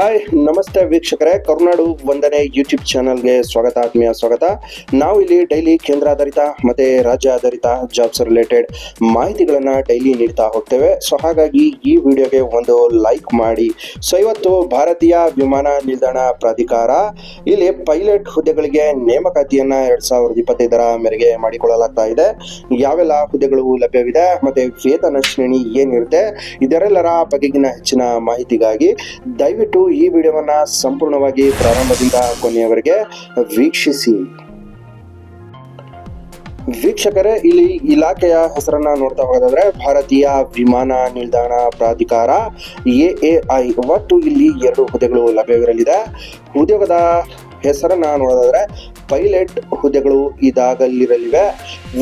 Hi ನಮಸ್ತೆ ವೀಕ್ಷಕರೇ. ಕರುನಾಡು ವಂದನೆ ಯೂಟ್ಯೂಬ್ ಚಾನಲ್ಗೆ ಸ್ವಾಗತ, ಆತ್ಮೀಯ ಸ್ವಾಗತ. ನಾವು ಇಲ್ಲಿ ಡೈಲಿ ಕೇಂದ್ರಾಧಾರಿತ ಮತ್ತೆ ರಾಜ್ಯ ಆಧಾರಿತ ಜಾಬ್ಸ್ ರಿಲೇಟೆಡ್ ಮಾಹಿತಿಗಳನ್ನ ಡೈಲಿ ನೀಡ್ತಾ ಹೋಗ್ತೇವೆ. ಸೊ ಹಾಗಾಗಿ ಈ ವಿಡಿಯೋಗೆ ಒಂದು ಲೈಕ್ ಮಾಡಿ. ಸೊ ಇವತ್ತು ಭಾರತೀಯ ವಿಮಾನ ನಿಲ್ದಾಣ ಪ್ರಾಧಿಕಾರ ಇಲ್ಲಿ ಪೈಲಟ್ ಹುದ್ದೆಗಳಿಗೆ ನೇಮಕಾತಿಯನ್ನ ಎರಡ್ ಸಾವಿರದ ಇಪ್ಪತ್ತೈದರ ಮೇರೆಗೆ ಮಾಡಿಕೊಳ್ಳಲಾಗ್ತಾ ಇದೆ. ಯಾವೆಲ್ಲ ಹುದ್ದೆಗಳು ಲಭ್ಯವಿದೆ ಮತ್ತೆ ವೇತನ ಶ್ರೇಣಿ ಏನಿರುತ್ತೆ, ಇದರೆಲ್ಲರ ಬಗೆಗಿನ ಹೆಚ್ಚಿನ ಮಾಹಿತಿಗಾಗಿ ದಯವಿಟ್ಟು ಈ ವಿಡಿಯೋವನ್ನ ಸಂಪೂರ್ಣವಾಗಿ ಪ್ರಾರಂಭದಿಂದ ಕೊನೆಯವರೆಗೆ ವೀಕ್ಷಿಸಿ. ವೀಕ್ಷಕರೇ, ಇಲ್ಲಿ ಇಲಾಖೆಯ ಹೆಸರನ್ನ ನೋಡ್ತಾ ಹೋಗೋದಾದ್ರೆ, ಭಾರತೀಯ ವಿಮಾನ ನಿಲ್ದಾಣ ಪ್ರಾಧಿಕಾರ, ಎ ಐ. ಒಟ್ಟು ಇಲ್ಲಿ ಎರಡು ಹುದ್ದೆಗಳು ಲಭ್ಯವಿರಲಿದೆ. ಉದ್ಯೋಗದ ಹೆಸರನ್ನ ನೋಡೋದಾದ್ರೆ ಪೈಲಟ್ ಹುದ್ದೆಗಳು ಇದಾಗಲಿರಲಿವೆ.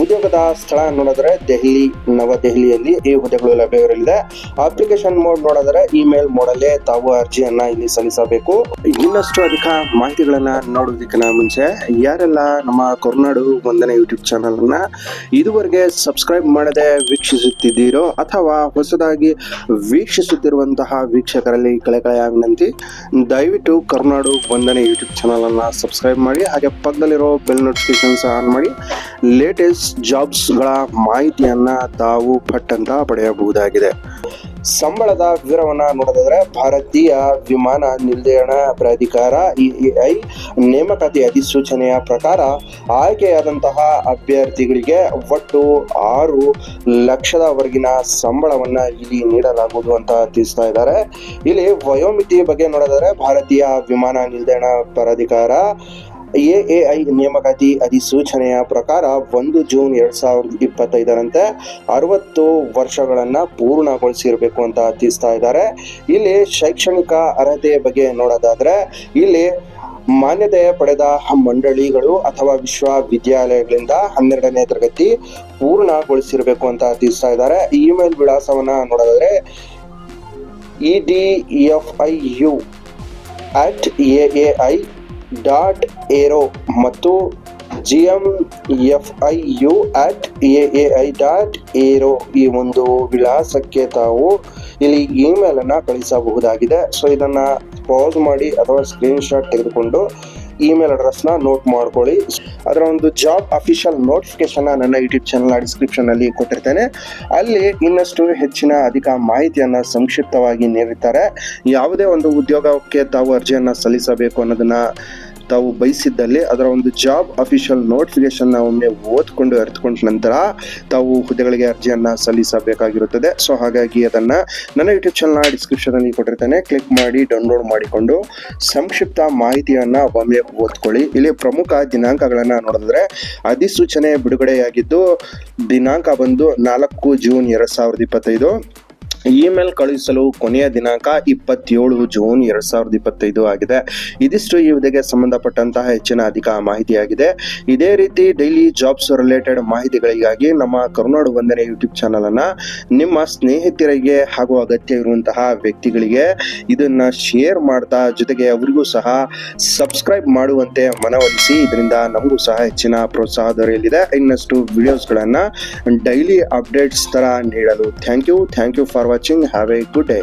ಉದ್ಯೋಗದ ಸ್ಥಳ ನೋಡಿದ್ರೆ ದೆಹಲಿ, ನವದೆಹಲಿಯಲ್ಲಿ ಈ ಹುದ್ದೆಗಳು ಲಭ್ಯವಿರಲಿದೆ. ಅಪ್ಲಿಕೇಶನ್ ಮೋಡ್ ನೋಡಿದ್ರೆ ಇಮೇಲ್ ಮೋಡಲ್ಲೇ ತಾವು ಅರ್ಜಿಯನ್ನ ಇಲ್ಲಿ ಸಲ್ಲಿಸಬೇಕು. ಇನ್ನಷ್ಟು ಅಧಿಕ ಮಾಹಿತಿಗಳನ್ನ ನೋಡೋದಕ್ಕಿಂತ ಮುಂಚೆ ಯಾರೆಲ್ಲ ನಮ್ಮ ಕರುನಾಡು ಒಂದನೇ ಯೂಟ್ಯೂಬ್ ಚಾನಲ್ ಅನ್ನ ಇದುವರೆಗೆ ಸಬ್ಸ್ಕ್ರೈಬ್ ಮಾಡದೆ ವೀಕ್ಷಿಸುತ್ತಿದ್ದೀರೋ ಅಥವಾ ಹೊಸದಾಗಿ ವೀಕ್ಷಿಸುತ್ತಿರುವಂತಹ ವೀಕ್ಷಕರಲ್ಲಿ ಕಳೆಕಳೆಯ ವಿನಂತಿ, ದಯವಿಟ್ಟು ಕರ್ನಾಡು ಒಂದನೇ ಯೂಟ್ಯೂಬ್ ಚಾನಲ್ ಅನ್ನ ಸಬ್ಸ್ಕ್ರೈಬ್ ಮಾಡಿ, ಹಾಗೆ ಪಕ್ಕದಲ್ಲಿರೋ ಬೆಲ್ ನೋಟಿಫಿಕೇಶನ್ಸ್ ಆನ್ ಮಾಡಿ ಲೇಟೆಸ್ಟ್ ಜಾಬ್ಸ್ಗಳ ಮಾಹಿತಿಯನ್ನು ತಾವು ಪಟ್ಟಂತ ಪಡೆಯಬಹುದಾಗಿದೆ. ಸಂಬಳದ ವಿವರವನ್ನು ನೋಡೋದಾದ್ರೆ, ಭಾರತೀಯ ವಿಮಾನ ನಿಲ್ದಾಣ ಪ್ರಾಧಿಕಾರ ಇಐ ನೇಮಕಾತಿ ಅಧಿಸೂಚನೆಯ ಪ್ರಕಾರ ಆಯ್ಕೆಯಾದಂತಹ ಅಭ್ಯರ್ಥಿಗಳಿಗೆ ಒಟ್ಟು ಆರು ಲಕ್ಷದವರೆಗಿನ ಸಂಬಳವನ್ನು ಇಲ್ಲಿ ನೀಡಲಾಗುವುದು ಅಂತ ತಿಳಿಸ್ತಾ ಇದ್ದಾರೆ. ಇಲ್ಲಿ ವಯೋಮಿತಿ ಬಗ್ಗೆ ನೋಡೋದಾದ್ರೆ, ಭಾರತೀಯ ವಿಮಾನ ನಿಲ್ದಾಣ ಪ್ರಾಧಿಕಾರ ಎಎಐ ನೇಮಕಾತಿ ಅಧಿಸೂಚನೆಯ ಪ್ರಕಾರ ಒಂದು ಜೂನ್ ಎರಡ್ ಸಾವಿರದ ಇಪ್ಪತ್ತೈದರಂತೆ ಅರವತ್ತು ವರ್ಷಗಳನ್ನ ಪೂರ್ಣಗೊಳಿಸಿರಬೇಕು ಅಂತ ತಿಳಿಸ್ತಾ ಇದ್ದಾರೆ. ಇಲ್ಲಿ ಶೈಕ್ಷಣಿಕ ಅರ್ಹತೆ ಬಗ್ಗೆ ನೋಡೋದಾದ್ರೆ, ಇಲ್ಲಿ ಮಾನ್ಯತೆ ಪಡೆದ ಮಂಡಳಿಗಳು ಅಥವಾ ವಿಶ್ವವಿದ್ಯಾಲಯಗಳಿಂದ ಹನ್ನೆರಡನೇ ತರಗತಿ ಪೂರ್ಣಗೊಳಿಸಿರಬೇಕು ಅಂತ ತಿಳಿಸ್ತಾ ಇದ್ದಾರೆ. ಇಮೇಲ್ ವಿಳಾಸವನ್ನ ನೋಡೋದಾದ್ರೆ E D F I U at A A I dot aero ಮತ್ತು G M F I U at A A I dot aero ಈ ಒಂದು ವಿಳಾಸಕ್ಕೆ ತಾವು ಇಲ್ಲಿ ಇಮೇಲನ್ನು ಕಳಿಸಬಹುದಾಗಿದೆ. ಸೊ ಇದನ್ನು ಪಾಸ್ ಮಾಡಿ ಅಥವಾ ಸ್ಕ್ರೀನ್ ಶಾಟ್ ತೆಗೆದುಕೊಂಡು ಇಮೇಲ್ ಅಡ್ರೆಸ್ನ ನೋಟ್ ಮಾಡ್ಕೊಳ್ಳಿ. ಅದರ ಒಂದು ಜಾಬ್ ಅಫಿಷಿಯಲ್ ನೋಟಿಫಿಕೇಶನ್ ನನ್ನ ಯೂಟ್ಯೂಬ್ ಚಾನಲ್ ಡಿಸ್ಕ್ರಿಪ್ಷನ್ ಅಲ್ಲಿ ಕೊಟ್ಟಿರ್ತೇನೆ. ಅಲ್ಲಿ ಇನ್ನಷ್ಟು ಹೆಚ್ಚಿನ ಅಧಿಕ ಮಾಹಿತಿಯನ್ನು ಸಂಕ್ಷಿಪ್ತವಾಗಿ ನೀಡಿರ್ತಾರೆ. ಯಾವುದೇ ಒಂದು ಉದ್ಯೋಗಕ್ಕೆ ತಾವು ಅರ್ಜಿಯನ್ನು ಸಲ್ಲಿಸಬೇಕು ಅನ್ನೋದನ್ನ ತಾವು ಬಯಸಿದ್ದಲ್ಲಿ ಅದರ ಒಂದು ಜಾಬ್ ಅಫಿಷಿಯಲ್ ನೋಟಿಫಿಕೇಶನ್ ಒಮ್ಮೆ ಓದ್ಕೊಂಡು ಅರ್ಥಕೊಂಡ ನಂತರ ತಾವು ಹುದ್ದೆಗಳಿಗೆ ಅರ್ಜಿಯನ್ನ ಸಲ್ಲಿಸಬೇಕಾಗಿರುತ್ತದೆ. ಸೊ ಹಾಗಾಗಿ ಅದನ್ನ ನನ್ನ ಯೂಟ್ಯೂಬ್ ಚಾನಲ್ ಡಿಸ್ಕ್ರಿಪ್ಷನ್ ಅಲ್ಲಿ ಕೊಟ್ಟಿರ್ತೇನೆ. ಕ್ಲಿಕ್ ಮಾಡಿ ಡೌನ್ಲೋಡ್ ಮಾಡಿಕೊಂಡು ಸಂಕ್ಷಿಪ್ತ ಮಾಹಿತಿಯನ್ನ ಒಮ್ಮೆ ಓದ್ಕೊಳ್ಳಿ. ಇಲ್ಲಿ ಪ್ರಮುಖ ದಿನಾಂಕಗಳನ್ನ ನೋಡಿದ್ರೆ ಅಧಿಸೂಚನೆ ಬಿಡುಗಡೆಯಾಗಿದ್ದು, ದಿನಾಂಕ ಬಂದು ನಾಲ್ಕು ಜೂನ್ ಎರಡ್ ಸಾವಿರದ ಇಪ್ಪತ್ತೈದು. ಇಮೇಲ್ ಕಳುಹಿಸಲು ಕೊನೆಯ ದಿನಾಂಕ ಇಪ್ಪತ್ತೇಳು ಜೂನ್ ಎರಡ್ ಸಾವಿರದ ಇಪ್ಪತ್ತೈದು ಆಗಿದೆ. ಇದಿಷ್ಟು ಈ ಹುದ್ದೆಗೆ ಸಂಬಂಧಪಟ್ಟಂತಹ ಹೆಚ್ಚಿನ ಅಧಿಕ ಮಾಹಿತಿಯಾಗಿದೆ. ಇದೇ ರೀತಿ ಡೈಲಿ ಜಾಬ್ಸ್ ರಿಲೇಟೆಡ್ ಮಾಹಿತಿಗಳಿಗಾಗಿ ನಮ್ಮ ಕರುನಾಡು ವಂದನೆ ಯೂಟ್ಯೂಬ್ ಚಾನಲ್ ಅನ್ನ ನಿಮ್ಮ ಸ್ನೇಹಿತರಿಗೆ ಹಾಗೂ ಅಗತ್ಯ ಇರುವಂತಹ ವ್ಯಕ್ತಿಗಳಿಗೆ ಇದನ್ನ ಶೇರ್ ಮಾಡ್ತಾ ಜೊತೆಗೆ ಅವರಿಗೂ ಸಹ ಸಬ್ಸ್ಕ್ರೈಬ್ ಮಾಡುವಂತೆ ಮನವೊಲಿಸಿ. ಇದರಿಂದ ನಮಗೂ ಸಹ ಹೆಚ್ಚಿನ ಪ್ರೋತ್ಸಾಹ ದೊರೆಯಲಿದೆ. ಇನ್ನಷ್ಟು ವಿಡಿಯೋಸ್ಗಳನ್ನ ಡೈಲಿ ಅಪ್ಡೇಟ್ಸ್ ತರ ನೀಡಲು thank you thank you for watching have a good day